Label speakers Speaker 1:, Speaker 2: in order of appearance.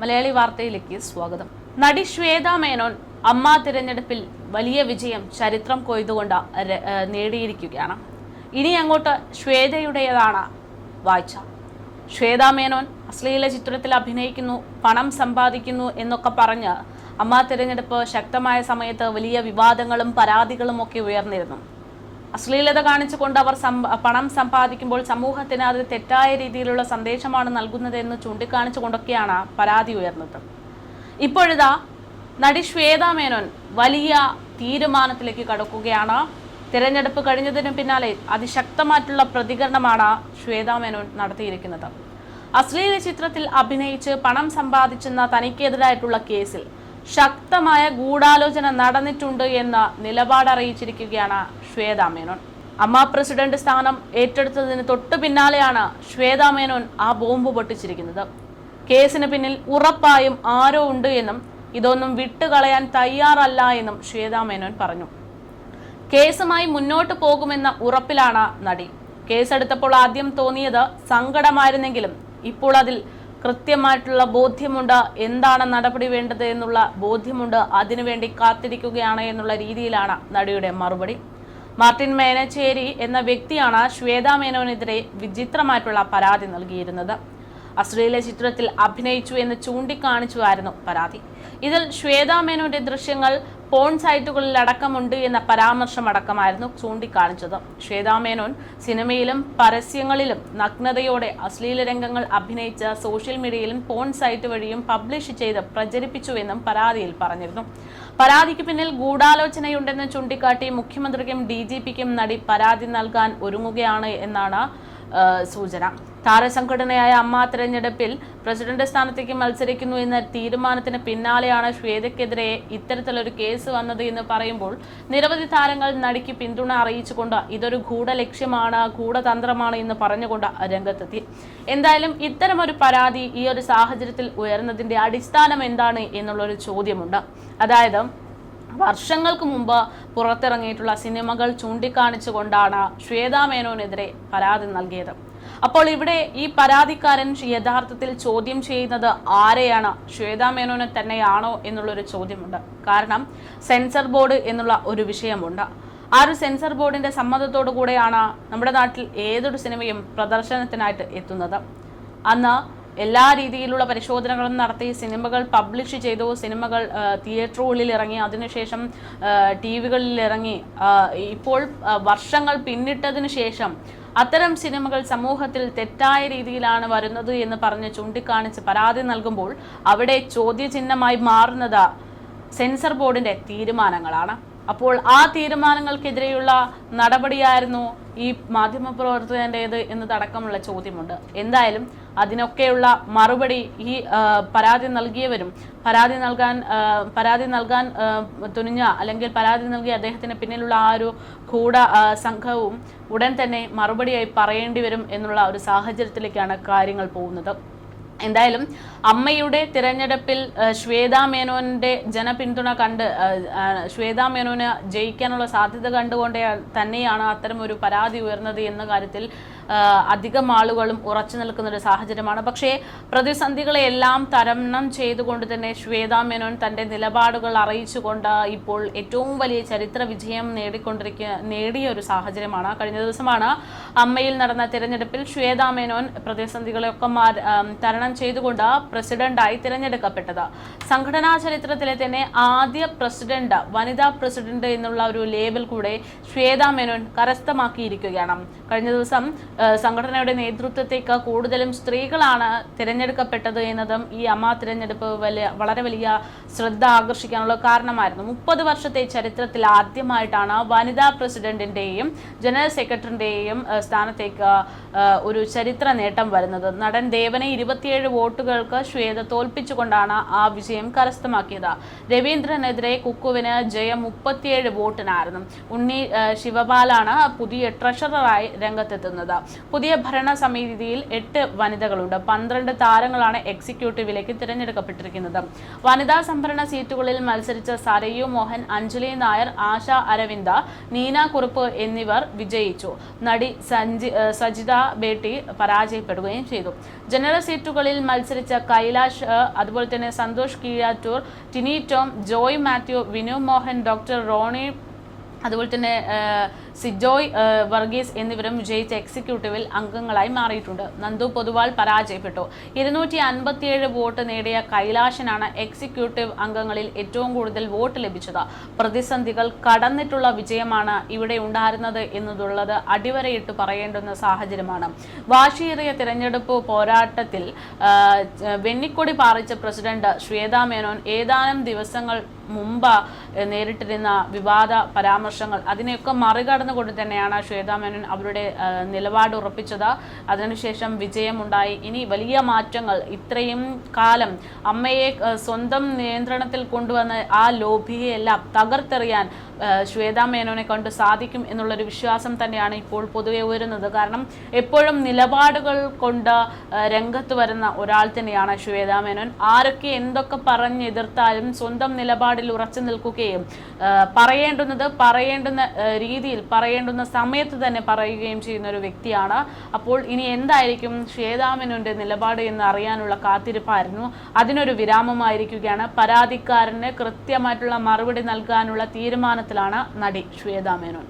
Speaker 1: മലയാളി വാർത്തയിലേക്ക് സ്വാഗതം. നടി ശ്വേത മേനോൻ അമ്മ തിരഞ്ഞെടുപ്പിൽ വലിയ വിജയം ചരിത്രം കൊയ്തുകൊണ്ട് നേടിയിരിക്കുകയാണ്. ഇനി അങ്ങോട്ട് ശ്വേതയുടേതാണ് വായിച്ച ശ്വേത മേനോൻ അശ്ലീല ചിത്രത്തിൽ അഭിനയിക്കുന്നു പണം സമ്പാദിക്കുന്നു എന്നൊക്കെ പറഞ്ഞ് അമ്മ തിരഞ്ഞെടുപ്പ് ശക്തമായ സമയത്ത് വലിയ വിവാദങ്ങളും പരാതികളും ഒക്കെ ഉയർന്നിരുന്നു. അശ്ലീലത കാണിച്ചുകൊണ്ട് അവർ പണം സമ്പാദിക്കുമ്പോൾ സമൂഹത്തിന് അത് തെറ്റായ രീതിയിലുള്ള സന്ദേശമാണ് നൽകുന്നതെന്ന് ചൂണ്ടിക്കാണിച്ചുകൊണ്ടൊക്കെയാണ് പരാതി ഉയർന്നത്. ഇപ്പോഴിതാ നടി ശ്വേത മേനോൻ വലിയ തീരുമാനത്തിലേക്ക് കടക്കുകയാണ്. തിരഞ്ഞെടുപ്പ് കഴിഞ്ഞതിന് പിന്നാലെ അതിശക്തമായിട്ടുള്ള പ്രതികരണമാണ് ശ്വേത മേനോൻ നടത്തിയിരിക്കുന്നത്. അശ്ലീല ചിത്രത്തിൽ അഭിനയിച്ച് പണം സമ്പാദിച്ചെന്ന തനിക്കെതിരായിട്ടുള്ള കേസിൽ ശക്തമായ ഗൂഢാലോചന നടന്നിട്ടുണ്ട് എന്ന നിലപാട് അറിയിച്ചിരിക്കുകയാണ് ശ്വേത മേനോൻ. അമ്മ പ്രസിഡന്റ് സ്ഥാനം ഏറ്റെടുത്തതിന് തൊട്ടു പിന്നാലെയാണ് ശ്വേത മേനോൻ ആ ബോംബ് പൊട്ടിച്ചിരിക്കുന്നത്. കേസിന് പിന്നിൽ ഉറപ്പായും ആരോ ഉണ്ട് എന്നും ഇതൊന്നും വിട്ടുകളയാൻ തയ്യാറല്ല എന്നും ശ്വേത മേനോൻ പറഞ്ഞു. കേസുമായി മുന്നോട്ട് പോകുമെന്ന ഉറപ്പിലാണ് നടി. കേസെടുത്തപ്പോൾ ആദ്യം തോന്നിയത് സങ്കടമായിരുന്നെങ്കിലും ഇപ്പോൾ അതിൽ കൃത്യമായിട്ടുള്ള ബോധ്യമുണ്ട്. എന്താണ് നടപടി വേണ്ടത് എന്നുള്ള ബോധ്യമുണ്ട്. അതിനുവേണ്ടി കാത്തിരിക്കുകയാണ് എന്നുള്ള രീതിയിലാണ് നടിയുടെ മറുപടി. മാർട്ടിൻ മേനച്ചേരി എന്ന വ്യക്തിയാണ് ശ്വേതാ മേനോനെതിരെ വിചിത്രമായിട്ടുള്ള പരാതി നൽകിയിരുന്നത്. അശ്ലീല ചിത്രത്തിൽ അഭിനയിച്ചു എന്ന് ചൂണ്ടിക്കാണിച്ചുമായിരുന്നു പരാതി. ഇതിൽ ശ്വേതാ മേനോന്റെ ദൃശ്യങ്ങൾ പോൺ സൈറ്റുകളിൽ അടക്കമുണ്ട് എന്ന പരാമർശം പരാമർശമടക്കമായിരുന്നു ചൂണ്ടിക്കാണിച്ചത്. ശ്വേതാ മേനോൻ സിനിമയിലും പരസ്യങ്ങളിലും നഗ്നതയോടെ അശ്ലീല രംഗങ്ങൾ അഭിനയിച്ച സോഷ്യൽ മീഡിയയിലും പോൺ സൈറ്റ് വഴിയും പബ്ലിഷ് ചെയ്ത് പ്രചരിപ്പിച്ചുവെന്നും പരാതിയിൽ പറഞ്ഞിരുന്നു. പരാതിക്ക് പിന്നിൽ ഗൂഢാലോചനയുണ്ടെന്ന് ചൂണ്ടിക്കാട്ടി മുഖ്യമന്ത്രിക്കും ഡി നടി പരാതി നൽകാൻ ഒരുങ്ങുകയാണ് എന്നാണ് സൂചന. താരസംഘടനയായ അമ്മ തെരഞ്ഞെടുപ്പിൽ പ്രസിഡന്റ് സ്ഥാനത്തേക്ക് മത്സരിക്കുന്നു എന്ന തീരുമാനത്തിന് പിന്നാലെയാണ് ശ്വേതയ്ക്കെതിരെ ഇത്തരത്തിലൊരു കേസ് വന്നത് എന്ന് പറയുമ്പോൾ നിരവധി താരങ്ങൾ നടിക്ക് പിന്തുണ അറിയിച്ചുകൊണ്ട് ഇതൊരു ഗൂഢലക്ഷ്യമാണ് ഗൂഢതന്ത്രമാണ് എന്ന് പറഞ്ഞുകൊണ്ട് രംഗത്തെത്തി. എന്തായാലും ഇത്തരമൊരു പരാതി ഈ ഒരു സാഹചര്യത്തിൽ ഉയർന്നതിന്റെ അടിസ്ഥാനം എന്താണ് എന്നുള്ളൊരു ചോദ്യമുണ്ട്. അതായത് വർഷങ്ങൾക്ക് മുമ്പ് പുറത്തിറങ്ങിയിട്ടുള്ള സിനിമകൾ ചൂണ്ടിക്കാണിച്ചുകൊണ്ടാണ് ശ്വേതാ മേനോനെതിരെ പരാതി നൽകിയത്. അപ്പോൾ ഇവിടെ ഈ പരാതിക്കാരൻ യഥാർത്ഥത്തിൽ ചോദ്യം ചെയ്യുന്നത് ആരെയാണ്? ശ്വേതാ മേനോനെ തന്നെയാണോ എന്നുള്ളൊരു ചോദ്യമുണ്ട്. കാരണം സെൻസർ ബോർഡ് എന്നുള്ള ഒരു വിഷയമുണ്ട്. ആ ഒരു സെൻസർ ബോർഡിന്റെ സമ്മതത്തോടു കൂടെയാണ് നമ്മുടെ നാട്ടിൽ ഏതൊരു സിനിമയും പ്രദർശനത്തിനായിട്ട് എത്തുന്നത്. അന്ന് എല്ലാ രീതിയിലുള്ള പരിശോധനകളും നടത്തി സിനിമകൾ പബ്ലിഷ് ചെയ്തു സിനിമകൾ തിയേറ്ററുകളിൽ ഇറങ്ങി അതിനുശേഷം ടി വികളിൽ ഇറങ്ങി ഇപ്പോൾ വർഷങ്ങൾ പിന്നിട്ടതിനു ശേഷം അത്തരം സിനിമകൾ സമൂഹത്തിൽ തെറ്റായ രീതിയിലാണ് വരുന്നത് എന്ന് പറഞ്ഞ് ചൂണ്ടിക്കാണിച്ച് പരാതി നൽകുമ്പോൾ അവിടെ ചോദ്യചിഹ്നമായി മാറുന്നത് സെൻസർ ബോർഡിന്റെ തീരുമാനങ്ങളാണ്. അപ്പോൾ ആ തീരുമാനങ്ങൾക്കെതിരെയുള്ള നടപടിയായിരുന്നു ഈ മാധ്യമപ്രവർത്തകന്റേത് എന്നതടക്കമുള്ള ചോദ്യമുണ്ട്. എന്തായാലും അതിനൊക്കെയുള്ള മറുപടി ഈ പരാതി നൽകിയവരും പരാതി നൽകാൻ പരാതി നൽകാൻ തുനിഞ്ഞ അല്ലെങ്കിൽ പരാതി നൽകിയ അദ്ദേഹത്തിന് പിന്നിലുള്ള ആ ഒരു കൂട സംഘവും ഉടൻ തന്നെ മറുപടിയായി പറയേണ്ടി വരും എന്നുള്ള ഒരു സാഹചര്യത്തിലേക്കാണ് കാര്യങ്ങൾ പോകുന്നത്. എന്തായാലും അമ്മയുടെ തിരഞ്ഞെടുപ്പിൽ ശ്വേതാ മേനോന്റെ ജനപിന്തുണ കണ്ട് ശ്വേതാ മേനോന് ജയിക്കാനുള്ള സാധ്യത കണ്ടുകൊണ്ട് തന്നെയാണ് അത്തരം ഒരു പരാതി ഉയർന്നത് എന്ന കാര്യത്തിൽ അധികം ആളുകളും ഉറച്ചു നിൽക്കുന്ന ഒരു സാഹചര്യമാണ്. പക്ഷേ പ്രതിസന്ധികളെ എല്ലാം തരണം ചെയ്തുകൊണ്ട് തന്നെ ശ്വേതാ മേനോൻ തന്റെ നിലപാടുകൾ അറിയിച്ചുകൊണ്ട് ഇപ്പോൾ ഏറ്റവും വലിയ ചരിത്ര വിജയം നേടിക്കൊണ്ടിരിക്കുക നേടിയ ഒരു സാഹചര്യമാണ്. കഴിഞ്ഞ ദിവസമാണ് അമ്മയിൽ നടന്ന തിരഞ്ഞെടുപ്പിൽ ശ്വേതാ മേനോൻ പ്രതിസന്ധികളെയൊക്കെ മാ- തരണം ചെയ്തുകൊണ്ട് പ്രസിഡന്റായി തിരഞ്ഞെടുക്കപ്പെട്ടത്. സംഘടനാ ചരിത്രത്തിലെ തന്നെ ആദ്യ പ്രസിഡന്റ് വനിതാ പ്രസിഡന്റ് എന്നുള്ള ഒരു ലേബൽ കൂടെ ശ്വേതാ മേനോൻ കരസ്ഥമാക്കിയിരിക്കുകയാണ്. കഴിഞ്ഞ ദിവസം സംഘടനയുടെ നേതൃത്വത്തേക്ക് കൂടുതലും സ്ത്രീകളാണ് തിരഞ്ഞെടുക്കപ്പെട്ടത് എന്നതും ഈ അമ്മ തിരഞ്ഞെടുപ്പ് വലിയ വളരെ വലിയ ശ്രദ്ധ ആകർഷിക്കാനുള്ള കാരണമായിരുന്നു. മുപ്പത് വർഷത്തെ ചരിത്രത്തിൽ ആദ്യമായിട്ടാണ് വനിതാ പ്രസിഡന്റിന്റെയും ജനറൽ സെക്രട്ടറിന്റെയും സ്ഥാനത്തേക്ക് ഒരു ചരിത്ര നേട്ടം വരുന്നത്. നടൻ ദേവനെ ഇരുപത്തിയേഴ് വോട്ടുകൾക്ക് ശ്വേത തോൽപ്പിച്ചുകൊണ്ടാണ് ആ വിജയം കരസ്ഥമാക്കിയത്. രവീന്ദ്രനെതിരെ കുക്കുവിന് ജയം മുപ്പത്തിയേഴ് വോട്ടിനായിരുന്നു. ഉണ്ണി ശിവപാലാണ് പുതിയ ട്രഷററായി രംഗത്തെത്തുന്നത്. പുതിയ ഭരണ സമിതിയിൽ എട്ട് വനിതകളുണ്ട്. പന്ത്രണ്ട് താരങ്ങളാണ് എക്സിക്യൂട്ടീവിലേക്ക് തിരഞ്ഞെടുക്കപ്പെട്ടിരിക്കുന്നത്. വനിതാ സംഭരണ സീറ്റുകളിൽ മത്സരിച്ച സരയു മോഹൻ അഞ്ജലി നായർ ആശ അരവിന്ദ നീന കുറുപ്പ് എന്നിവർ വിജയിച്ചു. നടി സഞ്ജി സജിത ബേട്ടി പരാജയപ്പെടുകയും ചെയ്തു. ജനറൽ സീറ്റുകളിൽ മത്സരിച്ച കൈലാഷ് അതുപോലെ തന്നെ സന്തോഷ് കീഴാറ്റൂർ ടിനി ടോം ജോയ് മാത്യു വിനു മോഹൻ ഡോക്ടർ റോണി അതുപോലെ തന്നെ സിജോയ് വർഗീസ് എന്നിവരും വിജയിച്ച എക്സിക്യൂട്ടീവിൽ അംഗങ്ങളായി മാറിയിട്ടുണ്ട്. നന്ദു പൊതുവാൾ പരാജയപ്പെട്ടു. ഇരുന്നൂറ്റി അൻപത്തിയേഴ് വോട്ട് നേടിയ കൈലാഷനാണ് എക്സിക്യൂട്ടീവ് അംഗങ്ങളിൽ ഏറ്റവും കൂടുതൽ വോട്ട് ലഭിച്ചത്. പ്രതിസന്ധികൾ കടന്നിട്ടുള്ള വിജയമാണ് ഇവിടെ ഉണ്ടായിരുന്നത് എന്നതുള്ളത് അടിവരയിട്ട് പറയേണ്ടുന്ന സാഹചര്യമാണ്. വാശിയേറിയ തിരഞ്ഞെടുപ്പ് പോരാട്ടത്തിൽ വെണ്ണിക്കൊടി പാറിച്ച പ്രസിഡന്റ് ശ്വേതാ മേനോൻ ഏതാനും ദിവസങ്ങൾ മുമ്പ് നേരിട്ടിരുന്ന വിവാദ പരാമർശങ്ങൾ അതിനെയൊക്കെ മറികടന്നുകൊണ്ട് തന്നെയാണ് ശ്വേതാ മേനോൻ അവരുടെ നിലപാട് ഉറപ്പിച്ചത്. അതിനുശേഷം വിജയമുണ്ടായി. ഇനി വലിയ മാറ്റങ്ങൾ ഇത്രയും കാലം അമ്മയെ സ്വന്തം നിയന്ത്രണത്തിൽ കൊണ്ടുവന്ന് ആ ലോഭിയെല്ലാം തകർത്തെറിയാൻ ശ്വേതാ മേനോനെ കൊണ്ട് സാധിക്കും എന്നുള്ളൊരു വിശ്വാസം തന്നെയാണ് ഇപ്പോൾ പൊതുവെ ഉയരുന്നത്. കാരണം എപ്പോഴും നിലപാടുകൾ കൊണ്ട് രംഗത്ത് വരുന്ന ഒരാൾ തന്നെയാണ് ശ്വേതാ മേനോൻ ആരൊക്കെ എന്തൊക്കെ പറഞ്ഞ് എതിർത്താലും സ്വന്തം നിലപാടിൽ ഉറച്ചു നിൽക്കുകയും പറയേണ്ടുന്നത് പറയേണ്ടുന്ന രീതിയിൽ പറയേണ്ടുന്ന സമയത്ത് തന്നെ പറയുകയും ചെയ്യുന്ന ഒരു വ്യക്തിയാണ്. അപ്പോൾ ഇനി എന്തായിരിക്കും ശ്വേതാ നിലപാട് എന്ന് അറിയാനുള്ള കാത്തിരിപ്പായിരുന്നു. അതിനൊരു വിരാമമായിരിക്കുകയാണ്. പരാതിക്കാരന് കൃത്യമായിട്ടുള്ള മറുപടി നൽകാനുള്ള തീരുമാനത്തിലാണ് നടി ശ്വേതാ മേനോൻ.